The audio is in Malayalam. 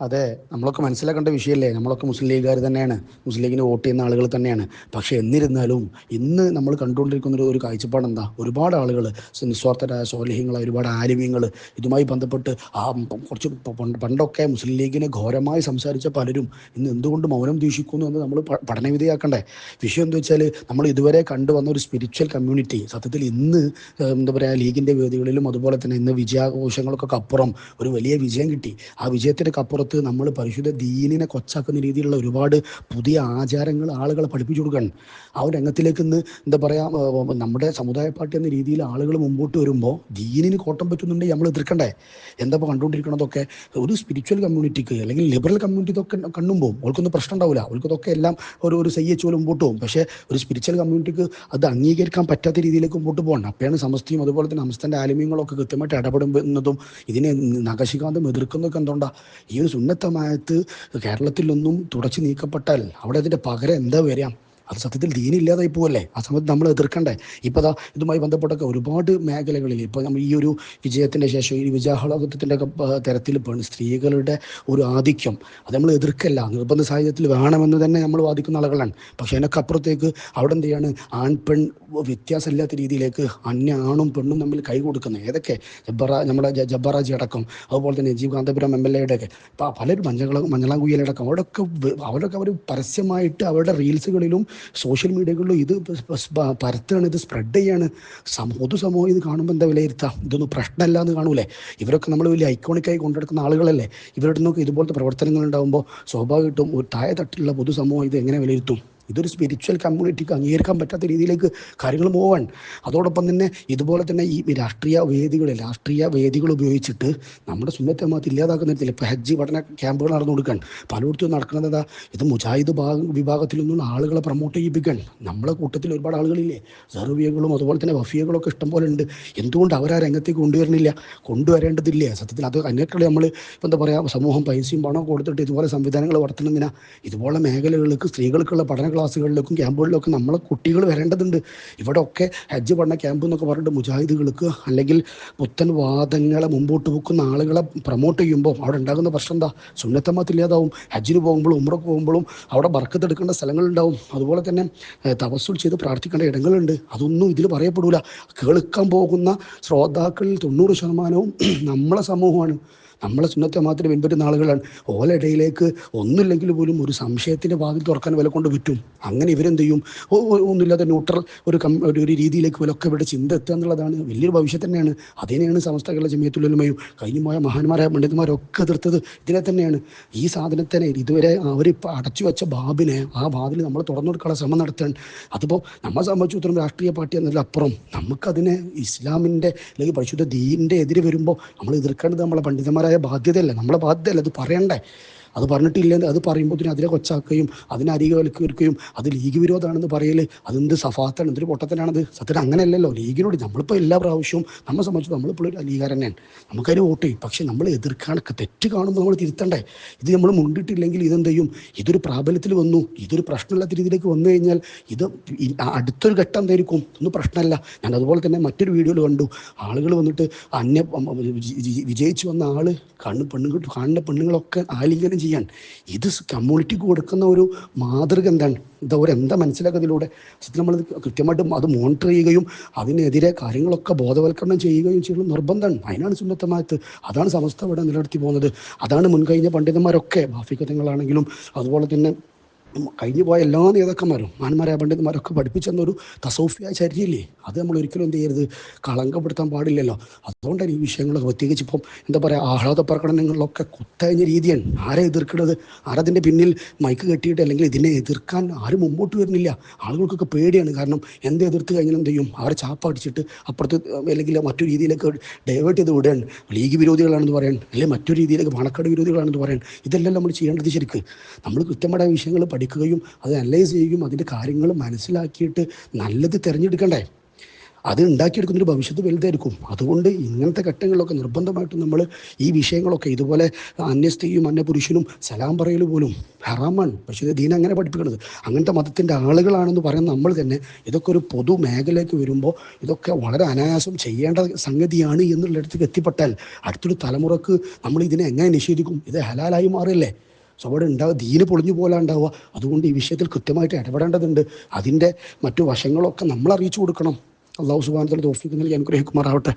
അതെ നമ്മളൊക്കെ മനസ്സിലാക്കേണ്ട വിഷയമല്ലേ നമ്മളൊക്കെ മുസ്ലിം ലീഗുകാർ തന്നെയാണ്. മുസ്ലിം ലീഗിന് വോട്ട് ചെയ്യുന്ന ആളുകൾ തന്നെയാണ്. പക്ഷേ എന്നിരുന്നാലും ഇന്ന് നമ്മൾ കണ്ടുകൊണ്ടിരിക്കുന്ന ഒരു- കാഴ്ചപ്പാട് എന്താ? ഒരുപാട് ആളുകൾ നിസ്വാർത്ഥരായ സോലഹ്യങ്ങൾ ഒരുപാട് ആലിമ്യങ്ങൾ ഇതുമായി ബന്ധപ്പെട്ട് ആ കുറച്ച് പണ്ടൊക്കെ മുസ്ലിം ലീഗിനെ ഘോരമായി സംസാരിച്ച പലരും ഇന്ന് എന്തുകൊണ്ട് മൗനം ദീക്ഷിക്കുന്നു എന്ന് നമ്മൾ പഠനവിധേയാക്കണ്ടേ? വിഷയം എന്താ വെച്ചാൽ നമ്മൾ ഇതുവരെ കണ്ടുവന്ന ഒരു സ്പിരിച്വൽ കമ്മ്യൂണിറ്റി സത്യത്തിൽ ഇന്ന് എന്താ പറയുക ലീഗിന്റെ വേദികളിലും അതുപോലെ തന്നെ ഇന്ന് വിജയാഘോഷങ്ങൾക്കൊക്കെ അപ്പുറം ഒരു വലിയ വിജയം കിട്ടി. ആ വിജയത്തിന്റെ അപ്പുറത്ത് നമ്മൾ പരിശുദ്ധ ദീനിനെ കൊച്ചാക്കുന്ന രീതിയിലുള്ള ഒരുപാട് പുതിയ ആചാരങ്ങൾ ആളുകളെ പഠിപ്പിച്ചു കൊടുക്കണം ആ ഒരു രംഗത്തിലേക്ക് ഇന്ന് എന്താ പറയാ നമ്മുടെ സമുദായ പാർട്ടി എന്ന രീതിയിൽ ആളുകൾ മുമ്പോട്ട് വരുമ്പോൾ ദീനിന് കോട്ടം പറ്റുന്നുണ്ടെങ്കിൽ നമ്മൾ എതിർക്കണ്ടേ? എന്താ കണ്ടുകൊണ്ടിരിക്കണതൊക്കെ ഒരു സ്പിരിച്വൽ കമ്മ്യൂണിറ്റിക്ക് അല്ലെങ്കിൽ ലിബറൽ കമ്മ്യൂണിറ്റി ഇതൊക്കെ കണ്ണുമ്പോൾ അവർക്കൊന്നും പ്രശ്നം ഉണ്ടാവില്ല അവർക്കതൊക്കെ എല്ലാം ഒരു ഒരു സയ്യച്ച് പോലെ മുമ്പോട്ട് പോകും. പക്ഷേ ഒരു സ്പിരിച്വൽ കമ്മ്യൂണിറ്റിക്ക് അത് അംഗീകരിക്കാൻ പറ്റാത്ത രീതിയിലേക്ക് മുമ്പോട്ട് പോകണം അപ്പോഴാണ് സമസ്തയും അതുപോലെ തന്നെ അമസ്തന്റെ ആലിമ്യങ്ങളൊക്കെ കൃത്യമായിട്ട് ഇടപെടുന്നതും ഇതിനെ നഖശികാന്തം എതിർക്കുന്നതൊക്കെ എന്തുകൊണ്ടാണ് ഈ ഒരു സുന്നത്തമായത്ത് കേരളത്തിലൊന്നും തുടച്ചു നീക്കപ്പെട്ടാൽ അവിടെ അതിന്റെ പകരം എന്താ വരിക? അത് സത്യത്തിൽ ദീനില്ലാതായി പോവല്ലേ? ആ സമയത്ത് നമ്മൾ എതിർക്കണ്ടേ? ഇപ്പോൾ അതാ ഇതുമായി ബന്ധപ്പെട്ടൊക്കെ ഒരുപാട് മേഖലകളിൽ ഇപ്പോൾ നമ്മൾ ഈ ഒരു വിജയത്തിന്റെ ശേഷം ഈ വിജയാഹ്ലാദത്തിന്റെ ഒക്കെ തരത്തിൽ പെണ് സ്ത്രീകളുടെ ഒരു ആധിക്യം അത് നമ്മൾ എതിർക്കല്ല. നിർബന്ധ സാഹചര്യത്തിൽ വേണമെന്ന് തന്നെ നമ്മൾ വാദിക്കുന്ന ആളുകളാണ്. പക്ഷേ അതിനൊക്കെ അപ്പുറത്തേക്ക് അവിടെ എന്ത് ചെയ്യാണ്? ആൺ പെൺ വ്യത്യാസമില്ലാത്ത രീതിയിലേക്ക് അന്യ ആണും പെണ്ണും തമ്മിൽ കൈ കൊടുക്കുന്നത് ഏതൊക്കെ? ജബ്ബറ നമ്മുടെ ജബ്ബറാജി അടക്കം അതുപോലെ തന്നെ ജീവ് കാന്തപുരം എം എൽ എയുടെ ഒക്കെ. പലരും മഞ്ഞള മഞ്ഞളാങ്കുയ്യലടക്കം അവിടെയൊക്കെ അവരൊക്കെ അവർ പരസ്യമായിട്ട് അവരുടെ റീൽസുകളിലും സോഷ്യൽ മീഡിയകളിലും ഇത് പരത്തുകയാണ് ഇത് സ്പ്രെഡ് ചെയ്യാണ്. സം പൊതുസമൂഹം ഇത് കാണുമ്പോൾ എന്താ വിലയിരുത്താം? ഇതൊന്നും പ്രശ്നമല്ല എന്ന് കാണൂലേ? ഇവരൊക്കെ നമ്മൾ വലിയ ഐക്കോണിക്കായി കൊണ്ടെടുക്കുന്ന ആളുകളല്ലേ? ഇവരുടെ നിന്നൊക്കെ ഇതുപോലത്തെ പ്രവർത്തനങ്ങൾ ഉണ്ടാകുമ്പോൾ സ്വാഭാവികമായിട്ടും ഒരു താഴെ തട്ടിലുള്ള പൊതുസമൂഹം ഇത് എങ്ങനെ വിലയിരുത്തും? ഇതൊരു സ്പിരിച്വൽ കമ്മ്യൂണിറ്റിക്ക് അംഗീകരിക്കാൻ പറ്റാത്ത രീതിയിലേക്ക് കാര്യങ്ങൾ പോവാൻ. അതോടൊപ്പം തന്നെ ഇതുപോലെ തന്നെ ഈ രാഷ്ട്രീയ വേദികൾ രാഷ്ട്രീയ വേദികൾ ഉപയോഗിച്ചിട്ട് നമ്മുടെ സുന്നത്തമാത്ത് തരത്തിൽ ഇപ്പോൾ ഹജ്ജ് പഠന ക്യാമ്പുകൾ നടന്നു കൊടുക്കാൻ പലയിടത്തും നടക്കുന്നത് എന്താ? ഇത് മുജാഹിദ് ഭാഗ വിഭാഗത്തിൽ നിന്നുള്ള ആളുകളെ പ്രൊമോട്ട് ചെയ്യിപ്പിക്കാൻ. നമ്മളെ കൂട്ടത്തിൽ ഒരുപാട് ആളുകളില്ലേ? സർവീയകളും അതുപോലെ തന്നെ വഫിയകളൊക്കെ ഇഷ്ടംപോലെ ഉണ്ട്. എന്തുകൊണ്ട് അവർ ആ രംഗത്തേക്ക് കൊണ്ടുവരണില്ല? കൊണ്ടുവരേണ്ടതില്ല? സത്യത്തിൽ അത് അതിനേക്കാൾ നമ്മൾ ഇപ്പം എന്താ പറയുക സമൂഹം പൈസയും പണവും കൊടുത്തിട്ട് ഇതുപോലെ സംവിധാനങ്ങൾ വളർത്തണമെന്നാ ഇതുപോലെ മേഖലകൾക്ക് സ്ത്രീകൾക്കുള്ള പഠന ക്ലാസ്സുകളിലേക്കും ക്യാമ്പുകളിലൊക്കെ നമ്മളെ കുട്ടികൾ വരേണ്ടതുണ്ട്. ഇവിടെ ഒക്കെ ഹജ്ജ് പഠന ക്യാമ്പ് എന്നൊക്കെ പറഞ്ഞിട്ട് മുജാഹിദുകൾക്ക് അല്ലെങ്കിൽ പുത്തൻ വാദങ്ങളെ മുമ്പോട്ട് വെക്കുന്ന ആളുകളെ പ്രൊമോട്ട് ചെയ്യുമ്പോൾ അവിടെ ഉണ്ടാകുന്ന പ്രശ്നം എന്താ? സുന്നത്തമ്മത്തില്ലാതാവും ഹജ്ജിന് പോകുമ്പോഴും ഉമ്രക്ക് പോകുമ്പോഴും അവിടെ ബർക്കത്തെടുക്കേണ്ട സ്ഥലങ്ങളുണ്ടാവും അതുപോലെ തന്നെ തപസ്സുൾ ചെയ്ത് പ്രാർത്ഥിക്കേണ്ട ഇടങ്ങളുണ്ട്. അതൊന്നും ഇതിൽ പറയപ്പെടൂല. കേൾക്കാൻ പോകുന്ന ശ്രോതാക്കളിൽ തൊണ്ണൂറ് ശതമാനവും നമ്മളെ സമൂഹമാണ്. നമ്മളെ സുന്നത്തെ മാത്രം പിൻപറ്റുന്ന ആളുകളാണ്. ഓലയിടയിലേക്ക് ഒന്നുമില്ലെങ്കിൽ പോലും ഒരു സംശയത്തിന്റെ വാതിൽ തുറക്കാൻ വില കൊണ്ട് പറ്റും അങ്ങനെ ഇവരെന്ത് ചെയ്യും ഒന്നുമില്ലാതെ ന്യൂട്രൽ ഒരു കം ഒരു രീതിയിലേക്ക് വിലൊക്കെ ഇവിടെ ചിന്ത എത്തുക എന്നുള്ളതാണ് വലിയൊരു ഭവിഷ്യത്ത് തന്നെയാണ്. അതിനെയാണ് സമസ്ത കേരള ജമിയത്തുലമയും കഴിഞ്ഞു പോയ മഹാന്മാരായ പണ്ഡിതന്മാരൊക്കെ എതിർത്തത്. ഇതിനെ തന്നെയാണ്. ഈ സാധനത്തിനെ ഇതുവരെ അവരിപ്പോൾ അടച്ചു വെച്ച ബാബിനെ ആ വാതിൽ നമ്മൾ തുറന്നു കൊടുക്കാനുള്ള ശ്രമം നടത്താൻ. അതിപ്പോൾ നമ്മളെ സംബന്ധിച്ചിടത്തോളം രാഷ്ട്രീയ പാർട്ടി എന്നതിലപ്പുറം നമുക്കതിനെ ഇസ്ലാമിന്റെ അല്ലെങ്കിൽ പരിശുദ്ധ ദീനിന്റെ എതിരെ വരുമ്പോൾ നമ്മൾ എതിർക്കേണ്ടത് നമ്മളെ പണ്ഡിതന്മാരായ ബാധ്യതയല്ല? നമ്മളെ ബാധ്യതയല്ല? അത് പറയണ്ടേ? അത് പറഞ്ഞിട്ടില്ല അത് പറയുമ്പോൾ അതിനെ കൊച്ചാക്കുകയും അതിനെ അരികവൽക്കരിക്കുകയും അത് ലീഗ് വിരോധമാണെന്ന് പറയൽ അതെന്ത് സഫാത്താണ് എന്തൊരു പൊട്ടത്തനാണത് സത്യത്തിൽ അങ്ങനെയല്ലല്ലോ ലീഗിനോട് നമ്മളിപ്പോൾ എല്ലാ പ്രാവശ്യവും നമ്മളെ സംബന്ധിച്ച് നമ്മളിപ്പോൾ ഒരു അംഗീകാരം തന്നെയാണ് നമുക്കതിന് വോട്ട് ചെയ്യും പക്ഷേ നമ്മൾ എതിർക്കാണ് തെറ്റ് കാണുമ്പോൾ നമ്മൾ തിരുത്തണ്ടേ ഇത് നമ്മൾ മുണ്ടിട്ടില്ലെങ്കിൽ ഇതെന്ത് ചെയ്യും ഇതൊരു പ്രാബല്യത്തിൽ വന്നു ഇതൊരു പ്രശ്നമില്ലാത്ത രീതിയിലേക്ക് വന്നു കഴിഞ്ഞാൽ ഇത് അടുത്തൊരു ഘട്ടം എന്തായിരിക്കും ഒന്നും പ്രശ്നമല്ല ഞാൻ അതുപോലെ തന്നെ മറ്റൊരു വീഡിയോയിൽ കണ്ടു ആളുകൾ വന്നിട്ട് അന്യ വിജയിച്ചു വന്ന ആൾ കണ്ണ് പെണ്ണുങ്ങൾ കാണുന്ന പെണ്ണുങ്ങളൊക്കെ ആലിംഗനം ചെയ്യാൻ. ഇത് കമ്മ്യൂണിറ്റിക്ക് കൊടുക്കുന്ന ഒരു മാതൃക എന്താണ്? ഇത് അവരെന്താ മനസ്സിലാക്കുന്നതിലൂടെ? നമ്മൾ കൃത്യമായിട്ട് അത് മോണിറ്റർ ചെയ്യുകയും അതിനെതിരെ കാര്യങ്ങളൊക്കെ ബോധവൽക്കരണം ചെയ്യുകയും ചെയ്യുന്നത് നിർബന്ധമാണ്. അതിനാണ് സുന്നത്തമായത്. അതാണ് സമസ്ത ഇവിടെ നിലനിർത്തി പോകുന്നത്. അതാണ് മുൻകഴിഞ്ഞ പണ്ഡിതന്മാരൊക്കെ ബാഫിക്കത്തങ്ങളാണെങ്കിലും അതുപോലെ തന്നെ കഴിഞ്ഞു പോയ എല്ലാ നേതാക്കന്മാരും മാന്മാരായ പണ്ഡിതന്മാരൊക്കെ പഠിപ്പിച്ചെന്നൊരു തസൗഫിയായ ചരിയില്ലേ അത് നമ്മൾ ഒരിക്കലും എന്ത് ചെയ്യരുത് കളങ്കപ്പെടുത്താൻ പാടില്ലല്ലോ. അതുകൊണ്ടാണ് ഈ വിഷയങ്ങളൊക്കെ പ്രത്യേകിച്ച് ഇപ്പം എന്താ പറയുക ആഹ്ലാദ പ്രകടനങ്ങളിലൊക്കെ കുത്തഴിഞ്ഞ രീതിയാണ്. ആരെ എതിർക്കണത്? ആരതിന്റെ പിന്നിൽ മൈക്ക് കെട്ടിയിട്ട് അല്ലെങ്കിൽ ഇതിനെ എതിർക്കാൻ ആരും മുമ്പോട്ട് വരുന്നില്ല. ആളുകൾക്കൊക്കെ പേടിയാണ്. കാരണം എന്ത് എതിർത്ത് കഴിഞ്ഞാൽ എന്ത് ചെയ്യും? അവരെ ചാപ്പ അടിച്ചിട്ട് അപ്പുറത്ത് അല്ലെങ്കിൽ മറ്റു രീതിയിലേക്ക് ഡൈവേർട്ട് ചെയ്ത് വിടുകയാണ്. ലീഗ് വിരോധികളാണെന്ന് പറയാൻ അല്ലെങ്കിൽ മറ്റു രീതിയിലേക്ക് പണക്കാട് വിരോധികളാണെന്ന് പറയാൻ ഇതെല്ലാം നമ്മൾ ചെയ്യേണ്ടത് ശരിക്ക്. നമ്മൾ കൃത്യമായ വിഷയങ്ങൾ പഠിക്കുകയും അത് അനലൈസ് ചെയ്യുകയും അതിന്റെ കാര്യങ്ങൾ മനസ്സിലാക്കിയിട്ട് നല്ലത് തിരഞ്ഞെടുക്കണ്ടേ? അത് ഉണ്ടാക്കിയെടുക്കുന്നൊരു ഭവിഷ്യത്ത് വലുതായിരിക്കും. അതുകൊണ്ട് ഇങ്ങനത്തെ ഘട്ടങ്ങളിലൊക്കെ നിർബന്ധമായിട്ടും നമ്മൾ ഈ വിഷയങ്ങളൊക്കെ ഇതുപോലെ അന്യ സ്ത്രീയും അന്യ പുരുഷനും സലാം പറയൽ പോലും ഹറാമാണ്. പക്ഷേ ദീൻ അങ്ങനെ പഠിപ്പിക്കുന്നത് അങ്ങനത്തെ മതത്തിന്റെ ആളുകളാണെന്ന് പറയുന്ന നമ്മൾ തന്നെ ഇതൊക്കെ ഒരു പൊതു മേഖലയ്ക്ക് വരുമ്പോൾ ഇതൊക്കെ വളരെ അനായാസം ചെയ്യേണ്ട സംഗതിയാണ് എന്നുള്ളിടത്തേക്ക് എത്തിപ്പെട്ടാൽ അടുത്തൊരു തലമുറയ്ക്ക് നമ്മൾ ഇതിനെ എങ്ങനെ നിഷേധിക്കും? ഇത് ഹലാലായി മാറില്ലേ അവിടെ ഉണ്ടാവുക ദീന് പൊളിഞ്ഞു പോലെ ഉണ്ടാവുക അതുകൊണ്ട് ഈ വിഷയത്തിൽ കൃത്യമായിട്ട് ഇടപെടേണ്ടതുണ്ട്. അതിന്റെ മറ്റു വശങ്ങളൊക്കെ നമ്മൾ അറിയിച്ചു കൊടുക്കണം അള്ളാഹു സുബാനത്തിൽ തോഫിക്ക് നൽകി അനുഗ്രഹിക്കുമാറാവട്ടെ.